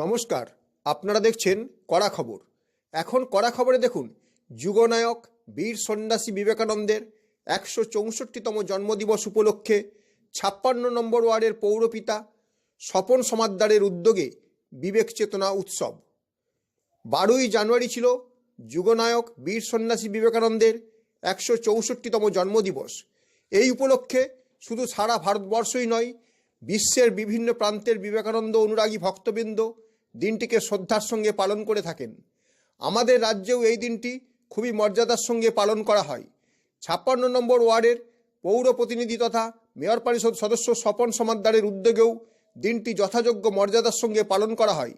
নমস্কার, আপনারা দেখছেন কড়া খবর। এখন কড়া খবরে দেখুন, যুগনায়ক বীর সন্ন্যাসী বিবেকানন্দের একশো চৌষট্টিতম জন্মদিবস উপলক্ষে ছাপ্পান্ন নম্বর ওয়ার্ডের পৌরপিতা স্বপন সমাদ্দারের উদ্যোগে বিবেক চেতনা উৎসব। বারোই জানুয়ারি ছিল যুগনায়ক বীর সন্ন্যাসী বিবেকানন্দের একশো চৌষট্টিতম জন্মদিবস। এই উপলক্ষে শুধু সারা ভারতবর্ষই নয়, বিশ্বের বিভিন্ন প্রান্তের বিবেকানন্দ অনুরাগী ভক্তবৃন্দ দিনটিকে শ্রদ্ধার সঙ্গে পালন করে থাকেন। আমাদের রাজ্যেও এই দিনটি খুবই মর্যাদার সঙ্গে পালন করা হয়। ছাপ্পান্ন নম্বর ওয়ার্ডের পৌর প্রতিনিধি তথা মেয়র পরিষদ সদস্য স্বপন সমাদ্দারের উদ্যোগেও দিনটি যথাযোগ্য মর্যাদার সঙ্গে পালন করা হয়।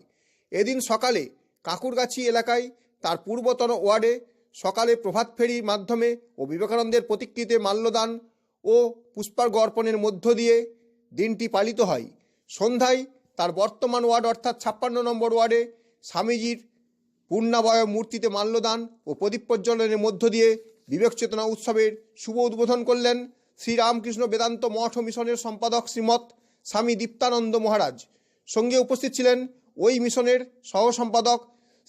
এদিন সকালে কাকুরগাছি এলাকায় তার পূর্বতন ওয়ার্ডে সকালে প্রভাত ফেরির মাধ্যমে ও বিবেকানন্দের প্রতিকৃতিতে মাল্যদান ও পুষ্পার্ঘ অর্পণের মধ্য দিয়ে দিনটি পালিত হয়। সন্ধ্যায় তার বর্তমান ওয়ার্ড অর্থাৎ ছাপ্পান্ন নম্বর ওয়ার্ডে স্বামীজির পূর্ণাবয় মূর্তিতে মাল্যদান ও প্রদীপ প্রজ্বলনের মধ্য দিয়ে বিবেক চেতনা উৎসবের শুভ উদ্বোধন করলেন শ্রীরামকৃষ্ণ বেদান্ত মঠ মিশনের সম্পাদক শ্রীমৎ স্বামী দীপ্তানন্দ মহারাজ। সঙ্গে উপস্থিত ছিলেন ওই মিশনের সহ সম্পাদক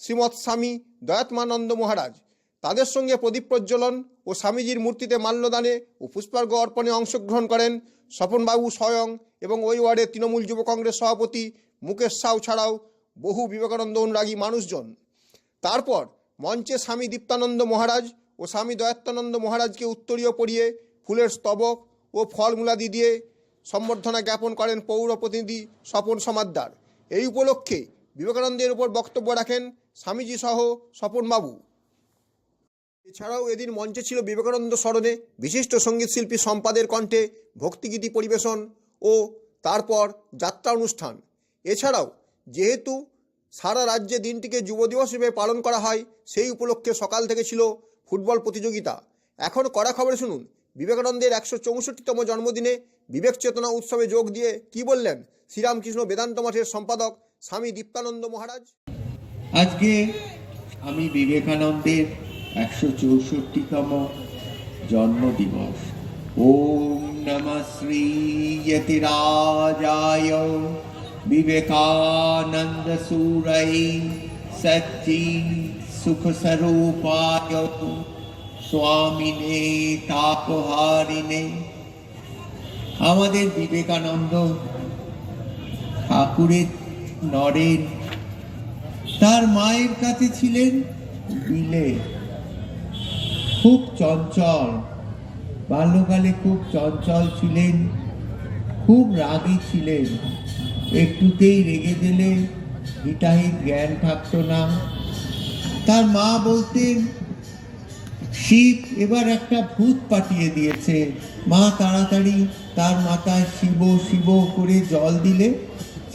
শ্রীমৎ স্বামী দয়াত্মানন্দ মহারাজ। তাদের সঙ্গে প্রদীপ প্রজ্বলন ও স্বামীজির মূর্তিতে মাল্যদানে ও পুষ্পার্ঘ অর্পণে অংশগ্রহণ করেন স্বপনবাবু স্বয়ং এবং ওই ওয়ার্ডের তৃণমূল যুব কংগ্রেস সভাপতি মুকেশ সাউ ছাড়াও বহু বিবেকানন্দ অনুরাগী মানুষজন। তারপর মঞ্চে স্বামী দীপ্তানন্দ মহারাজ ও স্বামী দয়াত্মানন্দ মহারাজকে উত্তরীয় পরিয়ে ফুলের স্তবক ও ফলমূলাদি দিয়ে সম্বর্ধনা জ্ঞাপন করেন পৌর প্রতিনিধি স্বপন সমাদ্দার। এই উপলক্ষে বিবেকানন্দের উপর বক্তব্য রাখেন স্বামীজি সহ স্বপনবাবু। এছাড়াও এদিন মঞ্চে ছিল বিবেকানন্দ স্মরণে বিশিষ্ট সঙ্গীতশিল্পী সম্পাদের কণ্ঠে ভক্তিগীতি পরিবেশন ও তারপর যাত্রা অনুষ্ঠান। এছাড়াও যেহেতু সারা রাজ্যে দিনটিকে যুব দিবস হিসেবে পালন করা হয়, সেই উপলক্ষে সকাল থেকে ছিল ফুটবল প্রতিযোগিতা। এখন কড়া খবরে শুনুন, বিবেকানন্দের একশো চৌষট্টিতম জন্মদিনে বিবেক চেতনা উৎসবে যোগ দিয়ে কি বললেন শ্রীরামকৃষ্ণ বেদান্ত মঠের সম্পাদক স্বামী দীপ্তানন্দ মহারাজ? আজকে আমি বিবেকানন্দের একশো চৌষট্টিতম জন্মদিবস। ওম নম শ্রী যতিরাজায়। বিবেকানন্দ সুরাই সচ্চি সুখ স্বরূপায় স্বামিনে তাপহারিণে। আমাদের বিবেকানন্দ ঠাকুরের নরেন, তার মায়ের কাছে ছিলেন বিলে চঞ্চল। বাল্যকালে খুব চঞ্চল ছিলেন, খুব রাগী ছিলেন। একটুতেই রেগে দিলে হিতাহিত জ্ঞান থাকতো না। তার মা বলতেন, শিব এবার একটা ভূত পাঠিয়ে দিয়েছে। মা তাড়াতাড়ি তার মাথায় শিব শিব করে জল দিলে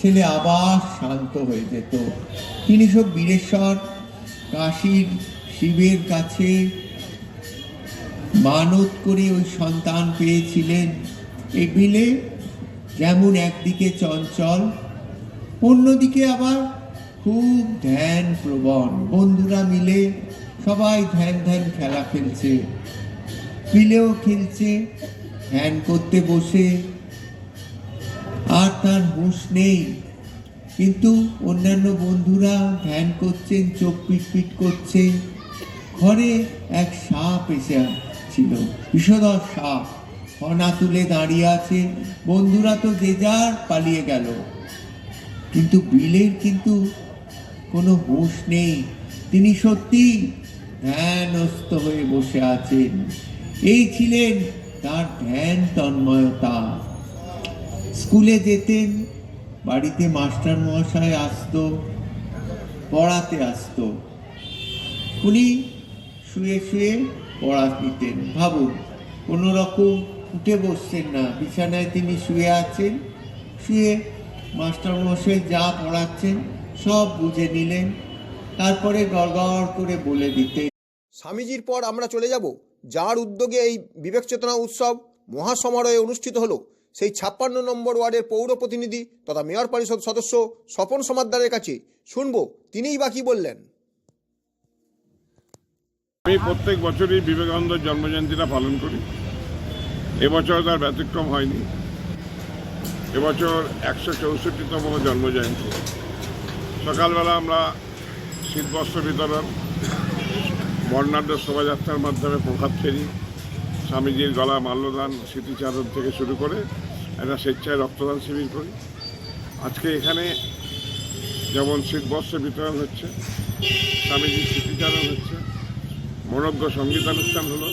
ছেলে আবার শান্ত হয়ে যেত। তিনি সব বীরেশ্বর, কাশীর শিবের কাছে মানত করে ওই সন্তান পেয়েছিলেন। এই বিলে যেমন একদিকে চঞ্চল, অন্যদিকে আবার খুব ধ্যান প্রবণ। বন্ধুরা মিলে সবাই ধ্যান ধ্যান খেলা খেলছে। বিলেও খেলছে, ধ্যান করতে বসে। আর তার হুঁশ নেই। কিন্তু অন্যান্য বন্ধুরা ধ্যান করছেন, চোখ পিটপিট করছে। ঘরে এক সাপ এসে ছিল। বিষধর সাপ ফনা তুলে দাঁড়িয়ে আছে। বন্ধুরা তো যে যার পালিয়ে গেল। কিন্তু বিলের কিন্তু কোনো হুঁশ নেই। তিনি সত্যি ধ্যানস্থ হয়ে বসে আছেন। এই ছিলেন তার ধ্যান তন্ময়তা। স্কুলে যেতেন, বাড়িতে মাস্টার মহাশয় আসতো, পড়াতে আসতো। উনি শুয়ে শুয়ে পড়া নিতেন ভাবুন কোনো রকম উঠে বসছেন না। বিছানায় তিনি শুয়ে আছেন, শুয়ে মাস্টার মশাই যা পড়াচ্ছেন সব বুঝে নিলেন। তারপরে গড়গড় করে বলে দিতেন, স্বামীজির পর আমরা চলে যাব, যার উদ্যোগে এই বিবেক চেতনা উৎসব মহাসমারোহে অনুষ্ঠিত হলো। সেই ছাপ্পান্ন নম্বর ওয়ার্ডের পৌর প্রতিনিধি তথা মেয়র পরিষদ সদস্য স্বপন সমাদ্দারের কাছে শুনব, তিনিই বা কী বললেন। আমি প্রত্যেক বছরই বিবেকানন্দের জন্মজয়ন্তীটা পালন করি। এবছর তার ব্যতিক্রম হয়নি। এবছর একশো চৌষট্টিতম জন্মজয়ন্তী। সকালবেলা আমরা শীতবস্ত্র বিতরণ, বর্ণাঢ্য শোভাযাত্রার মাধ্যমে প্রভাত ফেরি, স্বামীজির গলা মাল্যদান, স্মৃতিচারণ থেকে শুরু করে একটা স্বেচ্ছায় রক্তদান শিবির করি। আজকে এখানে যেমন শীতবস্ত্র বিতরণ হচ্ছে, স্বামীজির স্মৃতিচারণ হচ্ছে মনজ্ঞ সঙ্গীতানুষ্ঠান হলো।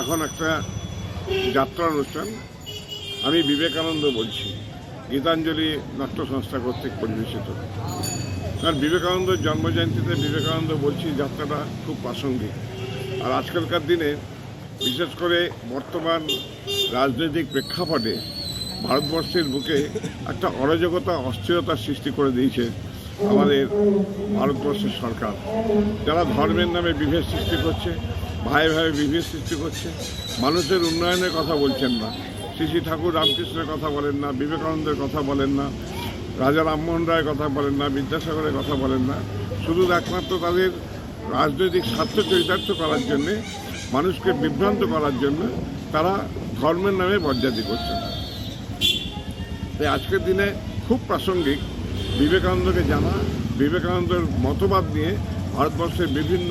এখন একটা যাত্রা অনুষ্ঠান আমি বিবেকানন্দ বলছি। গীতাঞ্জলি নাট্য সংস্থা কর্তৃক পরিবেশিত। কারণ বিবেকানন্দের জন্মজয়ন্তীতে বিবেকানন্দ বলছি, যাত্রাটা খুব প্রাসঙ্গিক। আর আজকালকার দিনে, বিশেষ করে বর্তমান রাজনৈতিক প্রেক্ষাপটে, ভারতবর্ষের বুকে একটা অরাজকতা অস্থিরতার সৃষ্টি করে দিয়েছে আমাদের ভারতবর্ষের সরকার। যারা ধর্মের নামে বিভেদ সৃষ্টি করছে, ভাই ভাই বিভেদ সৃষ্টি করছে, মানুষের উন্নয়নের কথা বলছেন না। শ্রী শ্রী ঠাকুর রামকৃষ্ণের কথা বলেন না, বিবেকানন্দের কথা বলেন না, রাজা রামমোহন রায়ের কথা বলেন না, বিদ্যাসাগরের কথা বলেন না। শুধু একমাত্র তাদের রাজনৈতিক স্বার্থ চরিতার্থ করার জন্যে, মানুষকে বিভ্রান্ত করার জন্য তারা ধর্মের নামে বরজাতি করছেন। তাই আজকের দিনে খুব প্রাসঙ্গিক বিবেকানন্দকে জানা, বিবেকানন্দের মতবাদ নিয়ে ভারতবর্ষের বিভিন্ন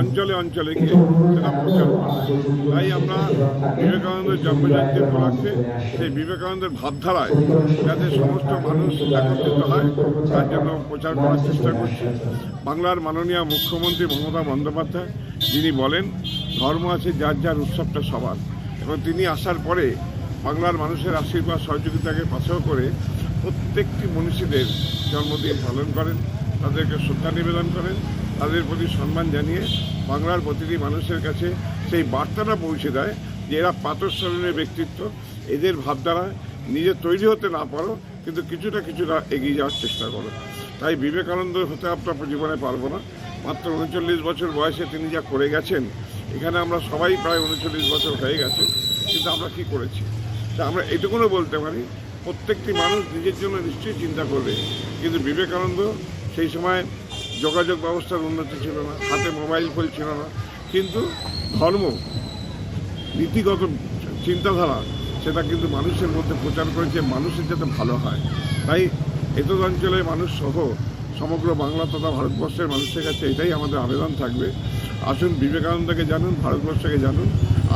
অঞ্চলে অঞ্চলে গিয়ে সেটা প্রচার তাই আমরা বিবেকানন্দের জন্মজয়ন্তী উপলক্ষে সেই বিবেকানন্দের ভাবধারায় যাতে সমস্ত মানুষ একত্রিত হয়, তার জন্য প্রচার করার চেষ্টা করছি। বাংলার মাননীয় মুখ্যমন্ত্রী মমতা বন্দ্যোপাধ্যায়, যিনি বলেন, ধর্ম আছে যার যার উৎসবটা সবার। এবং তিনি আসার পরে বাংলার মানুষের আশীর্বাদ, সহযোগিতাকে পাশেও করে প্রত্যেকটি মনীষীদের জন্মদিন পালন করেন, তাদেরকে শ্রদ্ধা নিবেদন করেন, তাদের প্রতি সম্মান জানিয়ে বাংলার প্রতিটি মানুষের কাছে সেই বার্তাটা পৌঁছে দেয় যে এরা পাতস্মরণের ব্যক্তিত্ব। এদের ভাবধারা নিজে তৈরি হতে না পারো, কিন্তু কিছুটা কিছুটা এগিয়ে যাওয়ার চেষ্টা করো। তাই বিবেকানন্দ হতে আপনার জীবনে পারব না। মাত্র উনচল্লিশ বছর বয়সে তিনি যা করে গেছেন, এখানে আমরা সবাই প্রায় উনচল্লিশ বছর হয়ে গেছে, কিন্তু আমরা কি করেছি? তা আমরা এটুকুনও বলতে পারি প্রত্যেকটি মানুষ নিজের জন্য নিশ্চয়ই চিন্তা করবে। কিন্তু বিবেকানন্দ সেই সময় যোগাযোগ ব্যবস্থার উন্নতি ছিল না, হাতে মোবাইল ফোন ছিল না। কিন্তু ধর্ম, নীতিগত চিন্তাধারা, সেটা কিন্তু মানুষের মধ্যে প্রচার করেছে, মানুষের যাতে ভালো হয়। তাই এতদ অঞ্চলের মানুষ সহ সমগ্র বাংলা তথা ভারতবর্ষের মানুষের কাছে এটাই আমাদের আবেদন থাকবে। আসুন বিবেকানন্দকে জানুন, ভারতবর্ষকে জানুন।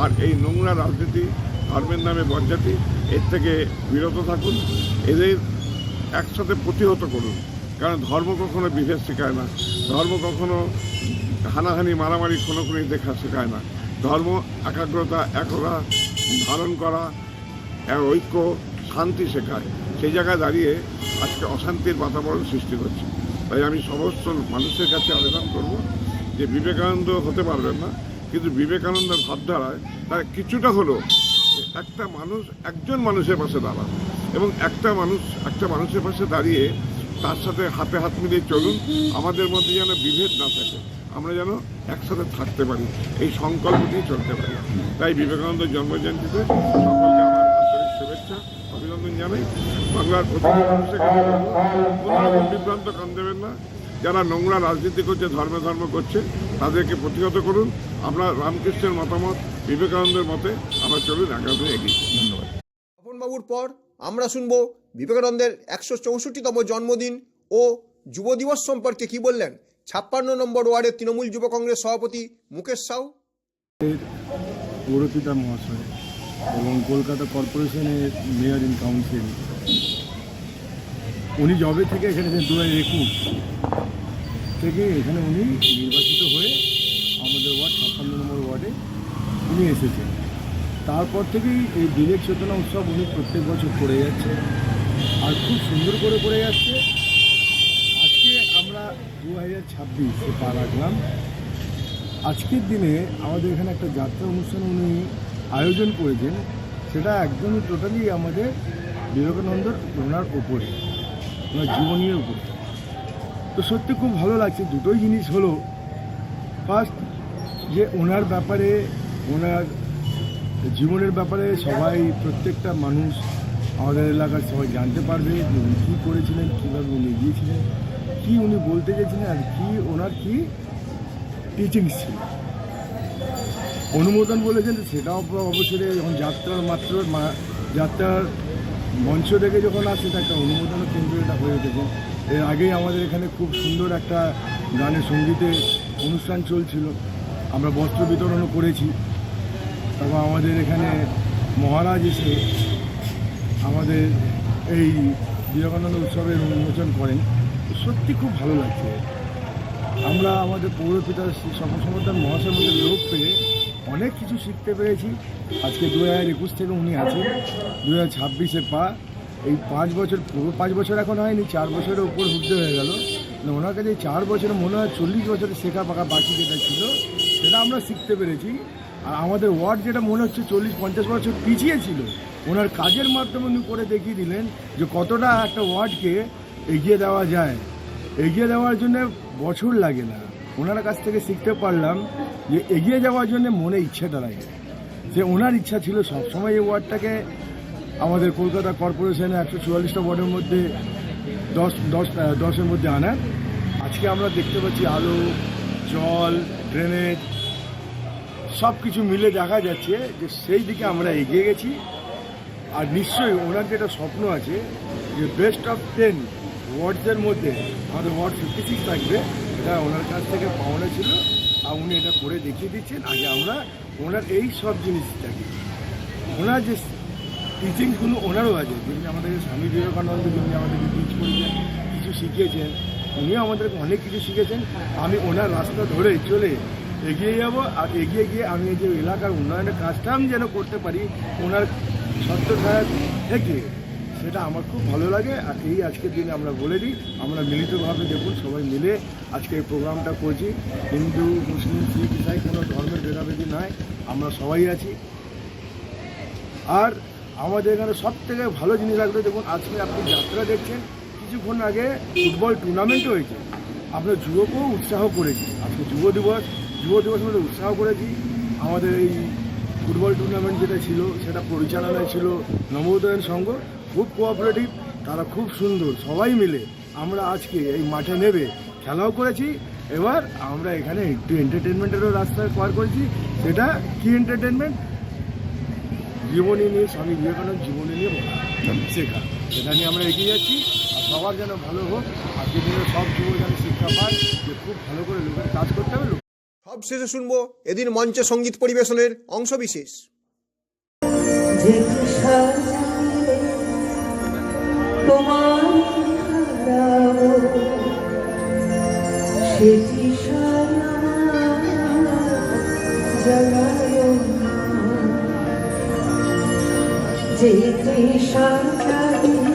আর এই নোংরা রাজনীতি, ধর্মের নামে বজ্জাতি এর থেকে বিরত থাকুন, এদের একসাথে প্রতিহত করুন। কারণ ধর্ম কখনো বিভেদ শেখায় না। ধর্ম কখনো হানাহানি, মারামারি কোনো কোনো দেখা শেখায় না। ধর্ম, একাগ্রতা, একতা ধারণ করা ঐক্য, শান্তি শেখায়। সেই জায়গায় দাঁড়িয়ে আজকে অশান্তির বাতাবরণ সৃষ্টি করছে। তাই আমি সমস্ত মানুষের কাছে আবেদন করব যে বিবেকানন্দ হতে পারবেন না, কিন্তু বিবেকানন্দের ভাবধারায় তার কিছুটা হলো একটা মানুষ একজন মানুষের পাশে দাঁড়ান এবং একটা মানুষ, একটা মানুষের পাশে দাঁড়িয়ে তার সাথে হাতে হাত মিলিয়ে চলুন, আমাদের মধ্যে যেন বিভেদ না থাকে, আমরা যেন একসাথে থাকতে পারি, এই সংকল্প নিয়ে চলতে পারি। তাই বিবেকানন্দ জন্মজয়ন্তীতে সকলকে আমার আন্তরিক শুভেচ্ছা, অভিনন্দন জানাই। বাংলার প্রতিটি মানুষের কাছে বিভ্রান্ত কান দেবেন না। যারা নোংরা রাজনীতি করছে, ধর্মে ধর্ম করছে, তাদেরকে প্রতিহত করুন। আমরা রামকৃষ্ণের মতামত বিবেকানন্দের মতে আমরা চলুন একাধারে এগিয়ে ধন্যবাদ। বাবুর পর আমরা শুনব বিবেকানন্দের একশো চৌষট্টিতম জন্মদিন ও যুব দিবস সম্পর্কে কি বললেন ছাপ্পান্ন নম্বর ওয়ার্ডের তৃণমূল যুব কংগ্রেস সভাপতি মুকেশ সাউ। পৌরপিতা মহাশয় এবং কলকাতা কর্পোরেশনের মেয়র ইন কাউন্সিল উনি জবে থেকে এখানে দু হাজার একুশ থেকে এখানে উনি নির্বাচিত হয়ে আমাদের ওয়ার্ড ছাপ্পান্ন নম্বর ওয়ার্ডে উনি এসেছেন তারপর থেকেই এই বিবেক চেতনা উৎসব উনি প্রত্যেক বছর করে যাচ্ছে আর খুব সুন্দর করে করে যাচ্ছে। আজকে আমরা দু হাজার ছাব্বিশে পা রাখলাম। আজকের দিনে আমাদের এখানে একটা যাত্রা অনুষ্ঠান উনি আয়োজন করেছেন, সেটা একদমই টোটালি আমাদের বিবেকানন্দর ওনার ওপরে ওনার জীবনীর উপরে। তো সত্যি খুব ভালো লাগছে। দুটোই জিনিস হলো ফার্স্ট যে ওনার ব্যাপারে ওনার জীবনের ব্যাপারে সবাই, প্রত্যেকটা মানুষ আমাদের এলাকার সবাই জানতে পারবে যে উনি কী করেছিলেন, কীভাবে উনি গিয়েছিলেন কী উনি বলতে গেছিলেন আর কী ওনার কী টিচিংস ছিল। অনুমোদন বলেছেন সেটাও অবশ্যই যখন যাত্রার মাত্র যাত্রার মঞ্চ থেকে যখন আসে এটা একটা অনুমোদন কেন্দ্র এটা হয়ে উঠেছে। এর আগেই আমাদের এখানে খুব সুন্দর একটা গানের সঙ্গীতের অনুষ্ঠান চলছিল। আমরা বস্ত্র বিতরণও করেছি। তারপর আমাদের এখানে মহারাজ এসে আমাদের এই বিবেকানন্দ উৎসবের উন্মোচন করেন। সত্যি খুব ভালো লাগছে। আমরা আমাদের পৌরপিতা শ্রী সমসমর্দন মহাশয়ের মধ্যে লোক পেয়ে অনেক কিছু শিখতে পেরেছি। আজকে দু হাজার একুশ থেকে উনি আছেন। দু হাজার ছাব্বিশে পা, এই পাঁচ বছর, পুরো পাঁচ বছর এখন হয়নি, চার বছরের উপর হুদ্দে হয়ে গেল। না ওনার কাছে চার বছরে, মনে হয় চল্লিশ বছরের শেখা পাকা বাকি যেটা ছিল, সেটা আমরা শিখতে পেরেছি। আর আমাদের ওয়ার্ড যেটা মনে হচ্ছে চল্লিশ, পঞ্চাশ বছর পিছিয়ে ছিল, ওনার কাজের মাধ্যমে উনি করে দেখিয়ে দিলেন যে কতটা একটা ওয়ার্ডকে এগিয়ে দেওয়া যায়। এগিয়ে দেওয়ার জন্য বছর লাগে না। ওনার কাছ থেকে শিখতে পারলাম যে এগিয়ে যাওয়ার জন্য মনে ইচ্ছেটা লাগে। যে ওনার ইচ্ছা ছিল সবসময় এই ওয়ার্ডটাকে আমাদের কলকাতা কর্পোরেশনে একশো চুয়াল্লিশটা ওয়ার্ডের মধ্যে দশ দশ দশের মধ্যে আনার আজকে আমরা দেখতে পাচ্ছি আলো, জল, ড্রেনেজ সব কিছু মিলে দেখা যাচ্ছে যে সেই দিকে আমরা এগিয়ে গেছি। আর নিশ্চয়ই ওনার যেটা স্বপ্ন আছে, যে বেস্ট অফ টেন ওয়ার্ডসের মধ্যে আমাদের ওয়ার্ড ফিফটি সিক্স থাকবে, এটা ওনার কাছ থেকে পাওনা ছিল, আর উনি এটা করে দেখিয়ে দিচ্ছেন। আগে আমরা ওনার এই সব জিনিসটাকে ওনার যে টিচিংসগুলো ওনারও আছে যেমনি আমাদেরকে স্বামী বিবেকানন্দ যেমনি আমাদেরকে টিচ করেছেন, কিছু শিখিয়েছেন, উনিও আমাদেরকে অনেক কিছু শিখেছেন। আমি ওনার রাস্তা ধরে চলে এগিয়ে যাব আর এগিয়ে গিয়ে আমি যে এলাকার উন্নয়নের কাজটা আমি যেন করতে পারি, ওনার ছত্রছায়া থেকে সেটা আমার খুব ভালো লাগে। আর এই আজকের দিনে আমরা বলে দিই, আমরা মিলিতভাবে দেখুন সবাই মিলে আজকে এই প্রোগ্রামটা করছি। হিন্দু, মুসলিম, শিখ, ইসাই কোনো ধর্মের ভেদাভেদি নয়, আমরা সবাই আছি। আর আমাদের এখানে সব থেকে ভালো জিনিস লাগল, দেখুন আজকে আপনি যাত্রা দেখছেন, কিছুক্ষণ আগে ফুটবল টুর্নামেন্ট হয়েছে। আমরা যুবকও উৎসাহ করেছি। আজকে যুব দিবস যুব দিবস মধ্যে উৎসাহ করেছি। আমাদের এই ফুটবল টুর্নামেন্ট যেটা ছিল, সেটা পরিচালনায় ছিল নবোদয়ন সংঘ। খুব কোঅপারেটিভ তারা খুব সুন্দর, সবাই মিলে আমরা আজকে এই মাঠে নেবে খেলাও করেছি। এবার আমরা এখানে একটু এন্টারটেনমেন্টেরও রাস্তা পার করেছি। সেটা কি এন্টারটেনমেন্ট জীবনী নিয়ে, স্বামী বিবেকানন্দ জীবনী নিয়ে শেখা। সেটা নিয়ে আমরা এগিয়ে যাচ্ছি। আর সবার যেন ভালো হোক, আজকের দিনে সব যুব যেন শিক্ষা পায়, যে খুব ভালো করে লোকের কাজ করতে হবে লোক সব শেষে শুনব এদিন মঞ্চে সংগীত পরিবেশনের অংশবিশেষ। যেতে সাজাইলে